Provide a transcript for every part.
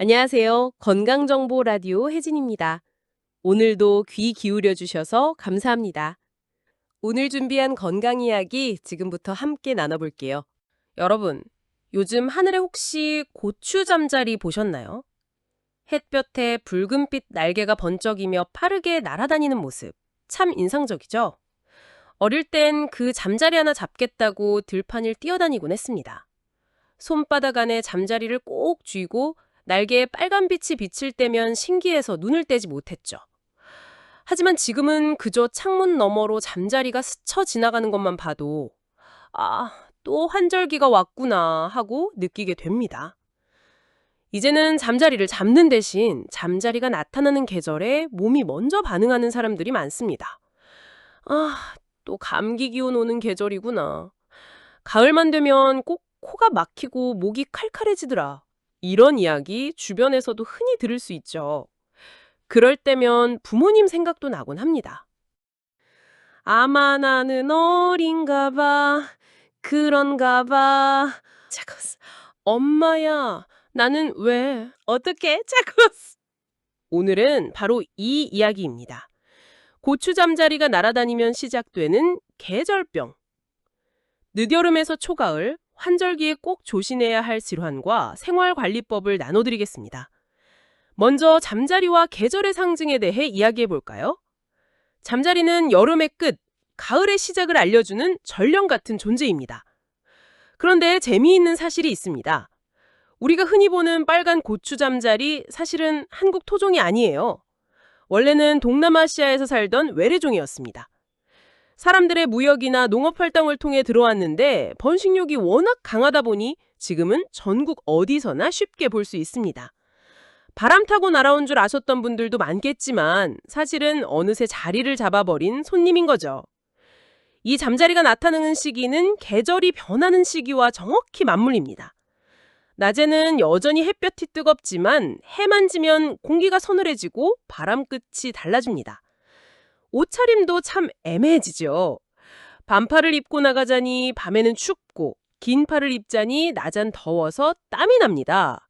안녕하세요. 건강정보 라디오 혜진입니다. 오늘도 귀 기울여 주셔서 감사합니다. 오늘 준비한 건강 이야기 지금부터 함께 나눠볼게요. 여러분, 요즘 하늘에 혹시 고추 잠자리 보셨나요? 햇볕에 붉은빛 날개가 번쩍이며 빠르게 날아다니는 모습. 참 인상적이죠? 어릴 땐 그 잠자리 하나 잡겠다고 들판을 뛰어다니곤 했습니다. 손바닥 안에 잠자리를 꼭 쥐고 날개에 빨간 빛이 비칠 때면 신기해서 눈을 떼지 못했죠. 하지만 지금은 그저 창문 너머로 잠자리가 스쳐 지나가는 것만 봐도 아, 또 환절기가 왔구나 하고 느끼게 됩니다. 이제는 잠자리를 잡는 대신 잠자리가 나타나는 계절에 몸이 먼저 반응하는 사람들이 많습니다. 아, 또 감기 기운 오는 계절이구나. 가을만 되면 꼭 코가 막히고 목이 칼칼해지더라. 이런 이야기 주변에서도 흔히 들을 수 있죠. 그럴 때면 부모님 생각도 나곤 합니다. 아마 나는 어린가 봐. 그런가 봐. 차코스. 엄마야, 나는 왜? 어떻게? 차코스. 오늘은 바로 이 이야기입니다. 고추 잠자리가 날아다니면 시작되는 계절병. 늦여름에서 초가을, 환절기에 꼭 조심해야 할 질환과 생활관리법을 나눠드리겠습니다. 먼저 잠자리와 계절의 상징에 대해 이야기해 볼까요? 잠자리는 여름의 끝, 가을의 시작을 알려주는 전령 같은 존재입니다. 그런데 재미있는 사실이 있습니다. 우리가 흔히 보는 빨간 고추 잠자리 사실은 한국 토종이 아니에요. 원래는 동남아시아에서 살던 외래종이었습니다. 사람들의 무역이나 농업 활동을 통해 들어왔는데 번식력이 워낙 강하다 보니 지금은 전국 어디서나 쉽게 볼 수 있습니다. 바람 타고 날아온 줄 아셨던 분들도 많겠지만 사실은 어느새 자리를 잡아버린 손님인 거죠. 이 잠자리가 나타나는 시기는 계절이 변하는 시기와 정확히 맞물립니다. 낮에는 여전히 햇볕이 뜨겁지만 해만 지면 공기가 서늘해지고 바람 끝이 달라집니다. 옷차림도 참 애매해지죠. 반팔을 입고 나가자니 밤에는 춥고 긴 팔을 입자니 낮엔 더워서 땀이 납니다.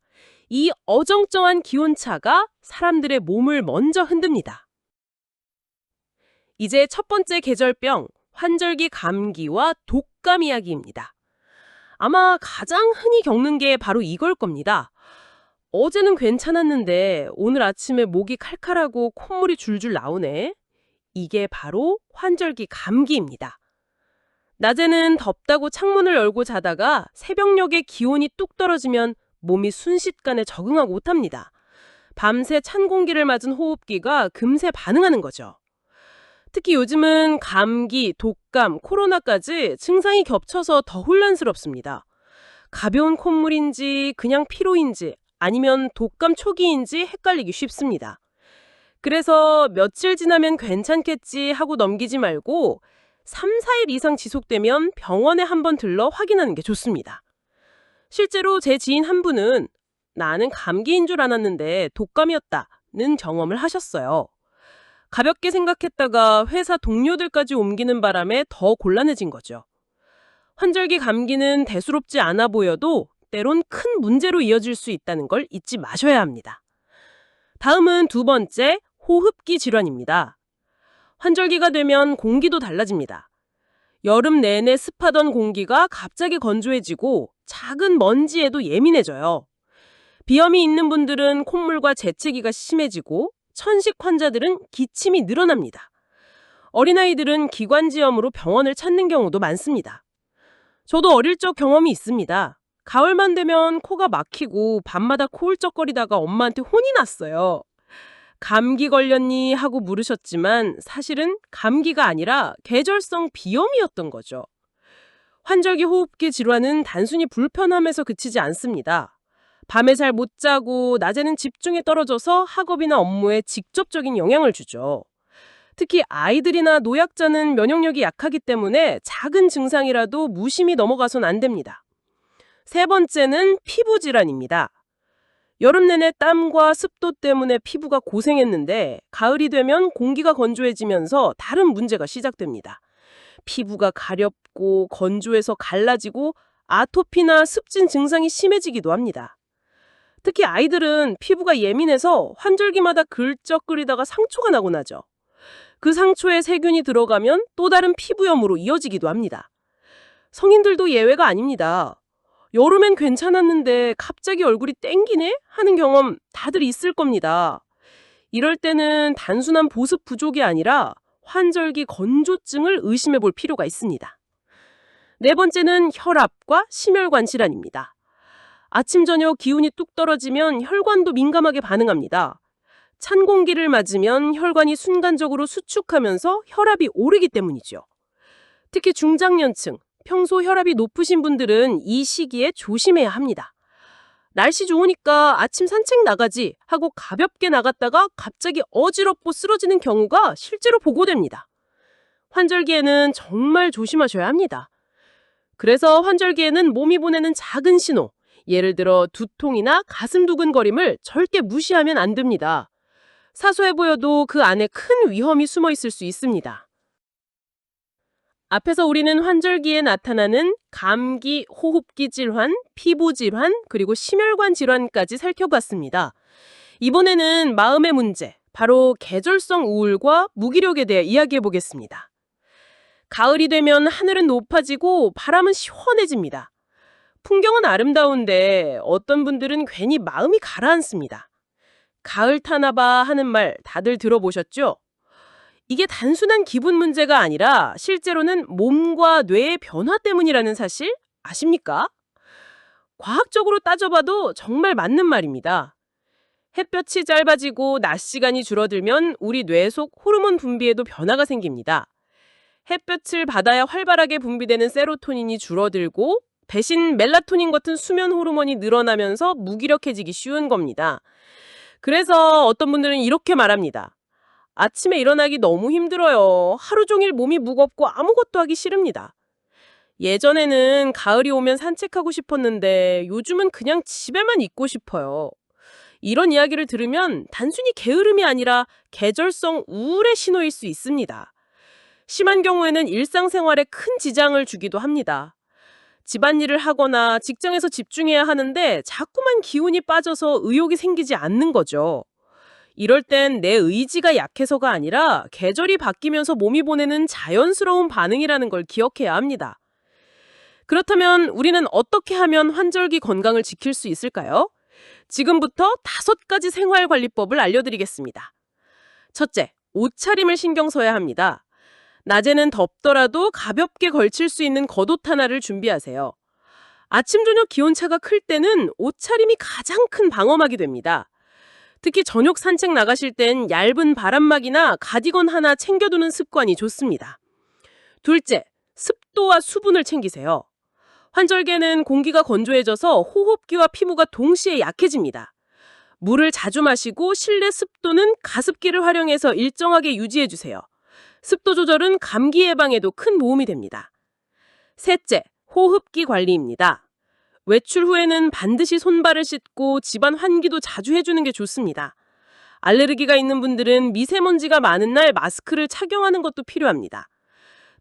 이 어정쩡한 기온차가 사람들의 몸을 먼저 흔듭니다. 이제 첫 번째 계절병, 환절기 감기와 독감 이야기입니다. 아마 가장 흔히 겪는 게 바로 이걸 겁니다. 어제는 괜찮았는데 오늘 아침에 목이 칼칼하고 콧물이 줄줄 나오네. 이게 바로 환절기 감기입니다. 낮에는 덥다고 창문을 열고 자다가 새벽녘에 기온이 뚝 떨어지면 몸이 순식간에 적응하고 못합니다. 밤새 찬 공기를 맞은 호흡기가 금세 반응하는 거죠. 특히 요즘은 감기, 독감, 코로나까지 증상이 겹쳐서 더 혼란스럽습니다. 가벼운 콧물인지 그냥 피로인지 아니면 독감 초기인지 헷갈리기 쉽습니다. 그래서 며칠 지나면 괜찮겠지 하고 넘기지 말고 3, 4일 이상 지속되면 병원에 한번 들러 확인하는 게 좋습니다. 실제로 제 지인 한 분은 나는 감기인 줄 알았는데 독감이었다는 경험을 하셨어요. 가볍게 생각했다가 회사 동료들까지 옮기는 바람에 더 곤란해진 거죠. 환절기 감기는 대수롭지 않아 보여도 때론 큰 문제로 이어질 수 있다는 걸 잊지 마셔야 합니다. 다음은 두 번째, 호흡기 질환입니다. 환절기가 되면 공기도 달라집니다. 여름 내내 습하던 공기가 갑자기 건조해지고 작은 먼지에도 예민해져요. 비염이 있는 분들은 콧물과 재채기가 심해지고 천식 환자들은 기침이 늘어납니다. 어린아이들은 기관지염으로 병원을 찾는 경우도 많습니다. 저도 어릴 적 경험이 있습니다. 가을만 되면 코가 막히고 밤마다 코 울적거리다가 엄마한테 혼이 났어요. 감기 걸렸니? 하고 물으셨지만 사실은 감기가 아니라 계절성 비염이었던 거죠. 환절기 호흡기 질환은 단순히 불편함에서 그치지 않습니다. 밤에 잘 못 자고 낮에는 집중이 떨어져서 학업이나 업무에 직접적인 영향을 주죠. 특히 아이들이나 노약자는 면역력이 약하기 때문에 작은 증상이라도 무심히 넘어가선 안 됩니다. 세 번째는 피부 질환입니다. 여름 내내 땀과 습도 때문에 피부가 고생했는데 가을이 되면 공기가 건조해지면서 다른 문제가 시작됩니다. 피부가 가렵고 건조해서 갈라지고 아토피나 습진 증상이 심해지기도 합니다. 특히 아이들은 피부가 예민해서 환절기마다 긁적거리다가 상처가 나곤 하죠. 그 상처에 세균이 들어가면 또 다른 피부염으로 이어지기도 합니다. 성인들도 예외가 아닙니다. 여름엔 괜찮았는데 갑자기 얼굴이 땡기네? 하는 경험 다들 있을 겁니다. 이럴 때는 단순한 보습 부족이 아니라 환절기 건조증을 의심해 볼 필요가 있습니다. 네 번째는 혈압과 심혈관 질환입니다. 아침 저녁 기온이 뚝 떨어지면 혈관도 민감하게 반응합니다. 찬 공기를 맞으면 혈관이 순간적으로 수축하면서 혈압이 오르기 때문이죠. 특히 중장년층, 평소 혈압이 높으신 분들은 이 시기에 조심해야 합니다. 날씨 좋으니까 아침 산책 나가지 하고 가볍게 나갔다가 갑자기 어지럽고 쓰러지는 경우가 실제로 보고됩니다. 환절기에는 정말 조심하셔야 합니다. 그래서 환절기에는 몸이 보내는 작은 신호, 예를 들어 두통이나 가슴 두근거림을 절대 무시하면 안 됩니다. 사소해 보여도 그 안에 큰 위험이 숨어 있을 수 있습니다. 앞에서 우리는 환절기에 나타나는 감기, 호흡기 질환, 피부 질환, 그리고 심혈관 질환까지 살펴봤습니다. 이번에는 마음의 문제, 바로 계절성 우울과 무기력에 대해 이야기해 보겠습니다. 가을이 되면 하늘은 높아지고 바람은 시원해집니다. 풍경은 아름다운데 어떤 분들은 괜히 마음이 가라앉습니다. 가을 타나봐 하는 말 다들 들어보셨죠? 이게 단순한 기분 문제가 아니라 실제로는 몸과 뇌의 변화 때문이라는 사실 아십니까? 과학적으로 따져봐도 정말 맞는 말입니다. 햇볕이 짧아지고 낮 시간이 줄어들면 우리 뇌 속 호르몬 분비에도 변화가 생깁니다. 햇볕을 받아야 활발하게 분비되는 세로토닌이 줄어들고 대신 멜라토닌 같은 수면 호르몬이 늘어나면서 무기력해지기 쉬운 겁니다. 그래서 어떤 분들은 이렇게 말합니다. 아침에 일어나기 너무 힘들어요. 하루 종일 몸이 무겁고 아무것도 하기 싫습니다. 예전에는 가을이 오면 산책하고 싶었는데 요즘은 그냥 집에만 있고 싶어요. 이런 이야기를 들으면 단순히 게으름이 아니라 계절성 우울의 신호일 수 있습니다. 심한 경우에는 일상생활에 큰 지장을 주기도 합니다. 집안일을 하거나 직장에서 집중해야 하는데 자꾸만 기운이 빠져서 의욕이 생기지 않는 거죠. 이럴 땐 내 의지가 약해서가 아니라 계절이 바뀌면서 몸이 보내는 자연스러운 반응이라는 걸 기억해야 합니다. 그렇다면 우리는 어떻게 하면 환절기 건강을 지킬 수 있을까요? 지금부터 다섯 가지 생활관리법을 알려드리겠습니다. 첫째, 옷차림을 신경 써야 합니다. 낮에는 덥더라도 가볍게 걸칠 수 있는 겉옷 하나를 준비하세요. 아침, 저녁 기온차가 클 때는 옷차림이 가장 큰 방어막이 됩니다. 특히 저녁 산책 나가실 땐 얇은 바람막이나 가디건 하나 챙겨두는 습관이 좋습니다. 둘째, 습도와 수분을 챙기세요. 환절기에는 공기가 건조해져서 호흡기와 피부가 동시에 약해집니다. 물을 자주 마시고 실내 습도는 가습기를 활용해서 일정하게 유지해 주세요. 습도 조절은 감기 예방에도 큰 도움이 됩니다. 셋째, 호흡기 관리입니다. 외출 후에는 반드시 손발을 씻고 집안 환기도 자주 해주는 게 좋습니다. 알레르기가 있는 분들은 미세먼지가 많은 날 마스크를 착용하는 것도 필요합니다.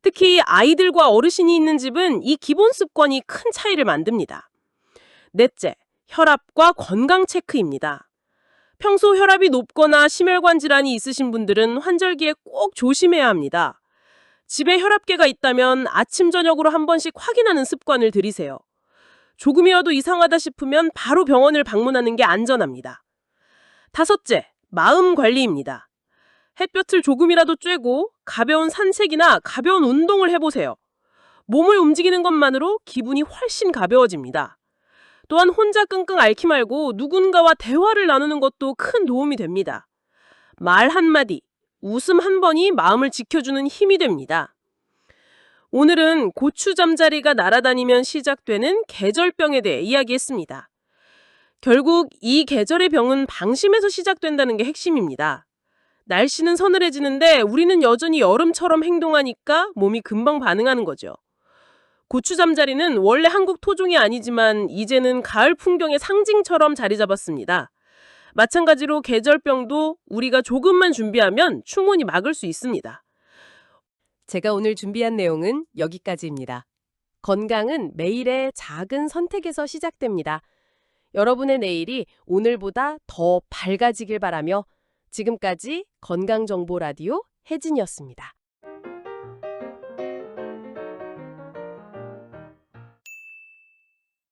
특히 아이들과 어르신이 있는 집은 이 기본 습관이 큰 차이를 만듭니다. 넷째, 혈압과 건강 체크입니다. 평소 혈압이 높거나 심혈관 질환이 있으신 분들은 환절기에 꼭 조심해야 합니다. 집에 혈압계가 있다면 아침, 저녁으로 한 번씩 확인하는 습관을 들이세요. 조금이라도 이상하다 싶으면 바로 병원을 방문하는 게 안전합니다. 다섯째, 마음 관리입니다. 햇볕을 조금이라도 쬐고 가벼운 산책이나 가벼운 운동을 해보세요. 몸을 움직이는 것만으로 기분이 훨씬 가벼워집니다. 또한 혼자 끙끙 앓지 말고 누군가와 대화를 나누는 것도 큰 도움이 됩니다. 말 한마디, 웃음 한 번이 마음을 지켜주는 힘이 됩니다. 오늘은 고추 잠자리가 날아다니면 시작되는 계절병에 대해 이야기했습니다. 결국 이 계절의 병은 방심에서 시작된다는 게 핵심입니다. 날씨는 서늘해지는데 우리는 여전히 여름처럼 행동하니까 몸이 금방 반응하는 거죠. 고추 잠자리는 원래 한국 토종이 아니지만 이제는 가을 풍경의 상징처럼 자리 잡았습니다. 마찬가지로 계절병도 우리가 조금만 준비하면 충분히 막을 수 있습니다. 제가 오늘 준비한 내용은 여기까지입니다. 건강은 매일의 작은 선택에서 시작됩니다. 여러분의 내일이 오늘보다 더 밝아지길 바라며 지금까지 건강정보 라디오 혜진이었습니다.